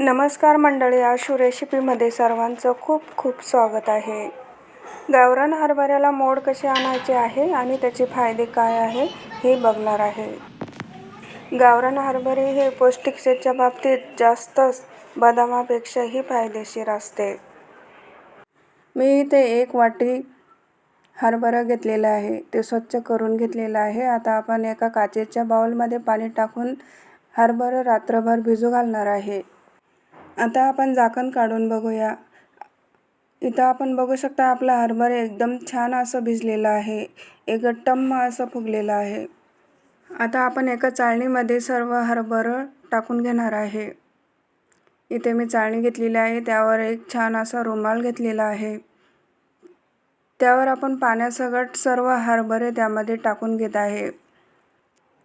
नमस्कार मंडळी आशू रेसिपीमध्ये सर्वांचं खूप खूप स्वागत आहे. गावरान हरभऱ्याला मोड कसे आणायचे आहे आणि त्याचे फायदे काय आहे हे बघणार आहे. गावरान हरभरे हे पौष्टिकतेच्या बाबतीत जास्तच बदामापेक्षाही फायदेशीर असते. मी इथे एक वाटी हरभरा घेतलेला आहे. ते स्वच्छ करून घेतलेलं आहे. आता आपण एका काचेच्या बाउलमध्ये पाणी टाकून हरभरा रात्रभर भिजू घालणार आहे. आता आपण झाकण काढून बघूया. इथं आपण बघू शकता आपला हरभरा एकदम छान असं भिजलेलं आहे. एक टम्म असं फुगलेलं आहे. आता आपण एका चाळणीमध्ये सर्व हरभरं टाकून घेणार आहे. इथे मी चाळणी घेतलेली आहे. त्यावर एक छान असा रुमाल घेतलेला आहे. त्यावर आपण पाण्यासकट सर्व हरभरे त्यामध्ये टाकून घेत आहे.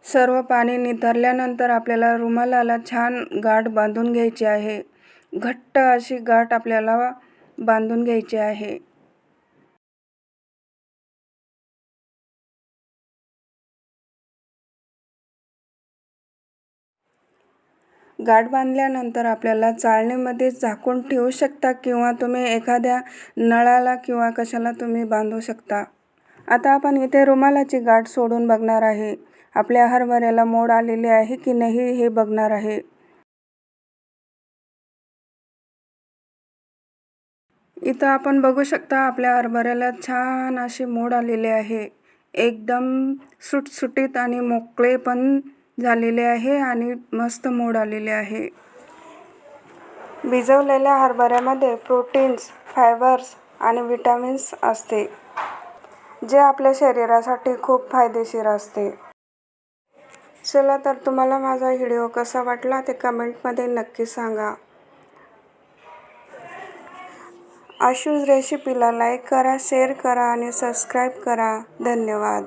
सर्व पाणी निथरल्यानंतर आपल्याला रुमालाला छान गाठ बांधून घ्यायची आहे. घट्ट अशी गाठ आपल्याला बांधून घ्यायची आहे. गाठ बांधल्यानंतर आपल्याला चाळणीमध्ये झाकून ठेवू शकता किंवा तुम्ही एखाद्या नळाला किंवा कशाला तुम्ही बांधू शकता. आता आपण इथे रुमालाची गाठ सोडून बघणार आहे. आपल्या हरभऱ्याला मोड आलेले आहे की नाही हे बघणार आहे. इथं आपण बघू शकता आपल्या हरभऱ्याला छान असे मोड आलेले आहे. एकदम सुटसुटीत आणि मोकळे पण झालेले आहे आणि मस्त मोड आलेले आहे. भिजवलेल्या हरभऱ्यामध्ये प्रोटीन्स फायबर्स आणि विटॅमिन्स असते जे आपल्या शरीरासाठी खूप फायदेशीर असते. चला तर तुम्हाला माझा व्हिडिओ कसा वाटला ते कमेंटमध्ये नक्की सांगा. आशूज रेसिपीला लाईक करा शेअर करा आणि सबस्क्राईब करा. धन्यवाद.